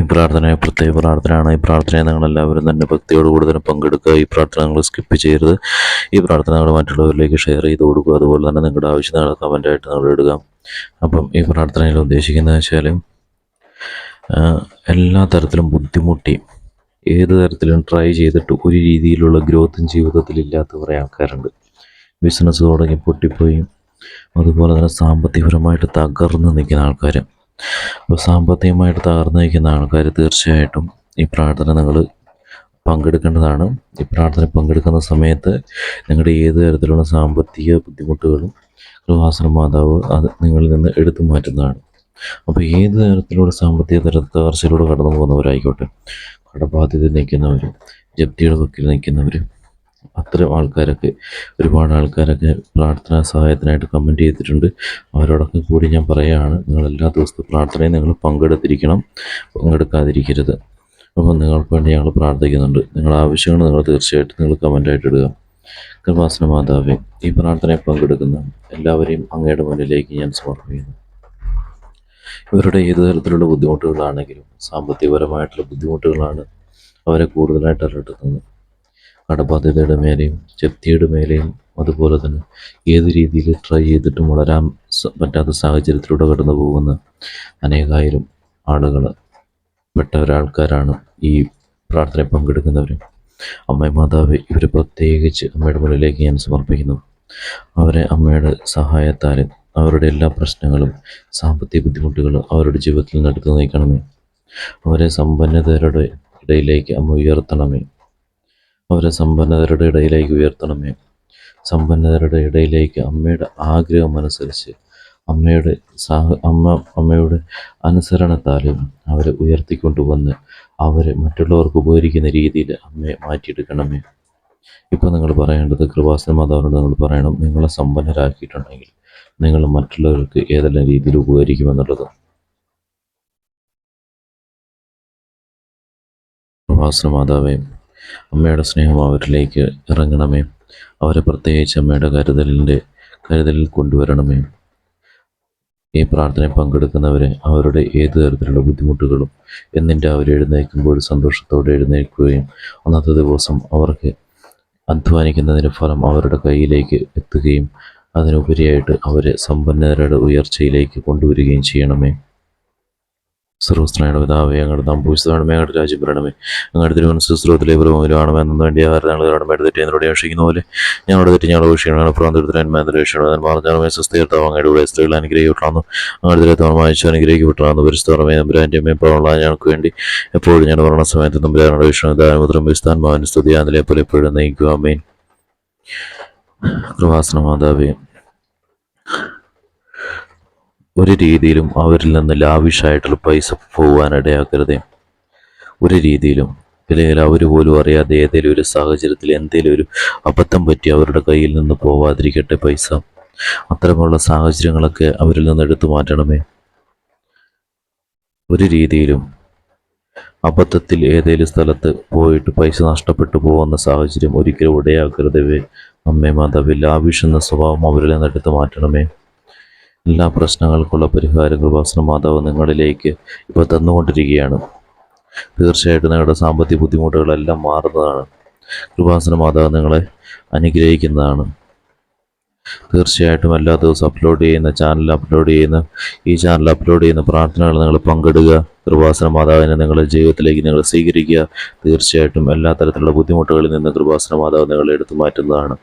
ഈ പ്രാർത്ഥന പ്രത്യേക പ്രാർത്ഥനയാണ്. ഈ പ്രാർത്ഥനയെ നിങ്ങൾ എല്ലാവരും തന്നെ ഭക്തിയോട് കൂടുതൽ പങ്കെടുക്കുക. ഈ പ്രാർത്ഥന നിങ്ങൾ സ്കിപ്പ് ചെയ്യരുത്. ഈ പ്രാർത്ഥന നിങ്ങൾ മറ്റുള്ളവരിലേക്ക് ഷെയർ ചെയ്ത് കൊടുക്കുക അതുപോലെ തന്നെ നിങ്ങളുടെ ആവശ്യം നിങ്ങൾ കമന്റായിട്ട് നിങ്ങൾ ഇടുക. അപ്പം ഈ പ്രാർത്ഥനയിൽ ഉദ്ദേശിക്കുന്നത് വെച്ചാൽ എല്ലാ തരത്തിലും ബുദ്ധിമുട്ടി ഏത് തരത്തിലും ട്രൈ ചെയ്തിട്ട് ഒരു രീതിയിലുള്ള ഗ്രോത്തും ജീവിതത്തിൽ ഇല്ലാത്ത കുറേ ആൾക്കാരുണ്ട്. ബിസിനസ് തുടങ്ങി പൊട്ടിപ്പോയി. അതുപോലെ തന്നെ സാമ്പത്തികപരമായിട്ട് തകർന്ന് നിൽക്കുന്ന ആൾക്കാർ അപ്പോൾ സാമ്പത്തികമായിട്ട് തകർന്നു നിൽക്കുന്ന ആൾക്കാർ തീർച്ചയായിട്ടും ഈ പ്രാർത്ഥന നിങ്ങൾ പങ്കെടുക്കേണ്ടതാണ്. ഈ പ്രാർത്ഥന പങ്കെടുക്കുന്ന സമയത്ത് നിങ്ങളുടെ ഏത് തരത്തിലുള്ള സാമ്പത്തിക ബുദ്ധിമുട്ടുകളും കൃപാസന മാതാവ് അത് നിങ്ങളിൽ നിന്ന് എടുത്തു മാറ്റുന്നതാണ്. അപ്പോൾ ഏത് തരത്തിലുള്ള സാമ്പത്തിക തര തകർച്ചയിലൂടെ കടന്നു പോകുന്നവരായിക്കോട്ടെ കടബാധ്യത നിൽക്കുന്നവർ ജപ്തിയുടെ വക്കിൽ നിൽക്കുന്നവർ അത്തരം ആൾക്കാരൊക്കെ ഒരുപാട് ആൾക്കാരൊക്കെ പ്രാർത്ഥനാ സഹായത്തിനായിട്ട് കമന്റ് ചെയ്തിട്ടുണ്ട്. അവരോടൊക്കെ കൂടി ഞാൻ പറയുകയാണ് നിങ്ങൾ എല്ലാ ദിവസത്തെ പ്രാർത്ഥനയും നിങ്ങൾ പങ്കെടുത്തിരിക്കണം പങ്കെടുക്കാതിരിക്കരുത്. അപ്പം നിങ്ങൾക്ക് വേണ്ടി ഞങ്ങൾ പ്രാർത്ഥിക്കുന്നുണ്ട്. നിങ്ങളുടെ ആവശ്യങ്ങൾ നിങ്ങൾ തീർച്ചയായിട്ടും നിങ്ങൾ കമന്റായിട്ട് ഇടുക. കൃപാസന മാതാവേ ഈ പ്രാർത്ഥനയിൽ പങ്കെടുക്കുന്ന എല്ലാവരെയും അങ്ങയുടെ മുന്നിലേക്ക് ഞാൻ സമർപ്പിക്കുന്നു. ഇവരുടെ ഏത് തരത്തിലുള്ള ബുദ്ധിമുട്ടുകളാണെങ്കിലും സാമ്പത്തികപരമായിട്ടുള്ള ബുദ്ധിമുട്ടുകളാണ് അവരെ കൂടുതലായിട്ട് അലട്ടുന്നത്. കടബാധ്യതയുടെ മേലെയും ജപ്തിയുടെ മേലെയും അതുപോലെ തന്നെ ഏത് രീതിയിൽ ട്രൈ ചെയ്തിട്ടും വളരാൻ പറ്റാത്ത സാഹചര്യത്തിലൂടെ കടന്നു പോകുന്ന അനേകായിരം ആളുകൾ പെട്ട ഒരാൾക്കാരാണ് ഈ പ്രാർത്ഥനയിൽ പങ്കെടുക്കുന്നവർ അമ്മ മാതാവ് ഇവരെ പ്രത്യേകിച്ച് അമ്മയുടെ മുകളിലേക്ക് ഞാൻ സമർപ്പിക്കുന്നു. അവരെ അമ്മയുടെ സഹായത്താൽ അവരുടെ എല്ലാ പ്രശ്നങ്ങളും സാമ്പത്തിക ബുദ്ധിമുട്ടുകളും അവരുടെ ജീവിതത്തിൽ നിന്ന് എടുത്തു നീക്കണമേ. അവരെ സമ്പന്നതരുടെ ഇടയിലേക്ക് അമ്മ ഉയർത്തണമേ. അവരെ സമ്പന്നതരുടെ ഇടയിലേക്ക് ഉയർത്തണമേ. സമ്പന്നതരുടെ ഇടയിലേക്ക് അമ്മയുടെ ആഗ്രഹം അനുസരിച്ച് അമ്മയുടെ സാഹ അമ്മ അമ്മയുടെ അനുസരണത്താലും അവരെ ഉയർത്തിക്കൊണ്ടുവന്ന് അവരെ മറ്റുള്ളവർക്ക് ഉപകരിക്കുന്ന രീതിയിൽ അമ്മയെ മാറ്റിയെടുക്കണമേ. ഇപ്പോൾ നിങ്ങൾ പറയേണ്ടത് കൃപാസന മാതാവിനോട് നിങ്ങൾ പറയണം നിങ്ങളെ സമ്പന്നരാക്കിയിട്ടുണ്ടെങ്കിൽ നിങ്ങൾ മറ്റുള്ളവർക്ക് ഏതെല്ലാം രീതിയിൽ ഉപകരിക്കുമെന്നുള്ളത്? കൃപാസന മാതാവേ അമ്മയുടെ സ്നേഹം അവരിലേക്ക് ഇറങ്ങണമേ. അവരെ പ്രത്യേകിച്ച് അമ്മയുടെ കരുതലിന്റെ കരുതലിൽ കൊണ്ടുവരണമേ. ഈ പ്രാർത്ഥനയിൽ പങ്കെടുക്കുന്നവരെ അവരുടെ ഏത് തരത്തിലുള്ള ബുദ്ധിമുട്ടുകളും എന്നിന്റെ അവർ എഴുന്നേൽക്കുമ്പോൾ സന്തോഷത്തോടെ എഴുന്നേൽക്കുകയും അന്നത്തെ ദിവസം അവർക്ക് അധ്വാനിക്കുന്നതിന്റെ ഫലം അവരുടെ കയ്യിലേക്ക് എത്തുകയും അതിനുപരിയായിട്ട് അവരെ സമ്പന്നരുടെ ഉയർച്ചയിലേക്ക് കൊണ്ടുവരികയും ചെയ്യണമേ. സർവസ്ത്രയുടെ പിതാവേ ഞങ്ങളുടെ വേണമേ ഞങ്ങളുടെ രാജ്യം വരണമേ. ഞങ്ങളുടെ തിരുവനന്തപുരത്തിലെ പ്രമുഖരാണമേ എന്നു വേണ്ടി അവർ ഞങ്ങൾ കടമയുടെ തെറ്റി എന്നോട് യാഷിക്കുന്ന പോലെ ഞങ്ങളുടെ തെറ്റി ഞങ്ങളുടെ വിഷയമാണ് പ്രാന്തത്തിനും മാർജാനമേ സ്വസ്ഥീർത്താവ് അങ്ങയുടെ കൂടെ സ്ത്രീകൾ അനുഗ്രഹിക്കപ്പെട്ടാന്നു അങ്ങോട്ട് തിരത്തവർ വായിച്ചു അനുഗ്രഹിക്കപ്പെട്ടാന്നു പരിസ്ഥിതമേ നമ്പുരാന്റെ അമ്മയും പവനുള്ള ഞങ്ങൾക്ക് വേണ്ടി എപ്പോഴും ഞങ്ങളുടെ മരണ സമയത്ത് നമ്പുരാനുടെ വിഷയം ദാനമുദ്രം വിസ്താൻ മാവൻ സ്തുതി. അതിലെ പോലെ എപ്പോഴും നയിക്കുക. അമ്മേൻ കൃപാസന മാതാവേ ഒരു രീതിയിലും അവരിൽ നിന്ന് ലാവിഷായിട്ടുള്ള പൈസ പോകാനിടയാക്കരുത് ഒരു രീതിയിലും അല്ലെങ്കിൽ അവർ പോലും അറിയാതെ ഏതെങ്കിലും ഒരു സാഹചര്യത്തിൽ എന്തെങ്കിലും ഒരു അബദ്ധം പറ്റി അവരുടെ കയ്യിൽ നിന്ന് പോവാതിരിക്കട്ടെ പൈസ. അത്തരമുള്ള സാഹചര്യങ്ങളൊക്കെ അവരിൽ നിന്ന് എടുത്തു മാറ്റണമേ. ഒരു രീതിയിലും അബദ്ധത്തിൽ ഏതെങ്കിലും സ്ഥലത്ത് പോയിട്ട് പൈസ നഷ്ടപ്പെട്ടു പോകുന്ന സാഹചര്യം ഒരിക്കലും ഇടയാക്കരുതവേ അമ്മേ മാതാവിൽ ആവശ്യം ലാവിഷെന്ന സ്വഭാവം അവരിൽ നിന്ന് എടുത്തു മാറ്റണമേ. എല്ലാ പ്രശ്നങ്ങൾക്കുള്ള പരിഹാരം കൃപാസന മാതാവ് നിങ്ങളിലേക്ക് ഇപ്പോൾ തന്നുകൊണ്ടിരിക്കുകയാണ്. തീർച്ചയായിട്ടും നിങ്ങളുടെ സാമ്പത്തിക ബുദ്ധിമുട്ടുകളെല്ലാം മാറുന്നതാണ്. കൃപാസന മാതാവ് നിങ്ങളെ അനുഗ്രഹിക്കുന്നതാണ്. തീർച്ചയായിട്ടും എല്ലാ ദിവസവും അപ്ലോഡ് ചെയ്യുന്ന ചാനൽ അപ്ലോഡ് ചെയ്യുന്ന ഈ ചാനൽ അപ്ലോഡ് ചെയ്യുന്ന പ്രാർത്ഥനകൾ നിങ്ങൾ പങ്കെടുക്കുക കൃപാസന മാതാവിനെ നിങ്ങളുടെ ജീവിതത്തിലേക്ക് നിങ്ങൾ സ്വീകരിക്കുക. തീർച്ചയായിട്ടും എല്ലാ തരത്തിലുള്ള ബുദ്ധിമുട്ടുകളിൽ നിന്ന് കൃപാസന മാതാവ് നിങ്ങളെ എടുത്തു മാറ്റുന്നതാണ്.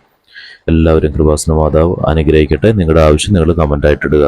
എല്ലാവരും കൃപാസന മാതാവ് അനുഗ്രഹിക്കട്ടെ. നിങ്ങളുടെ ആവശ്യം നിങ്ങൾ കമന്റായിട്ട് ഇടുക.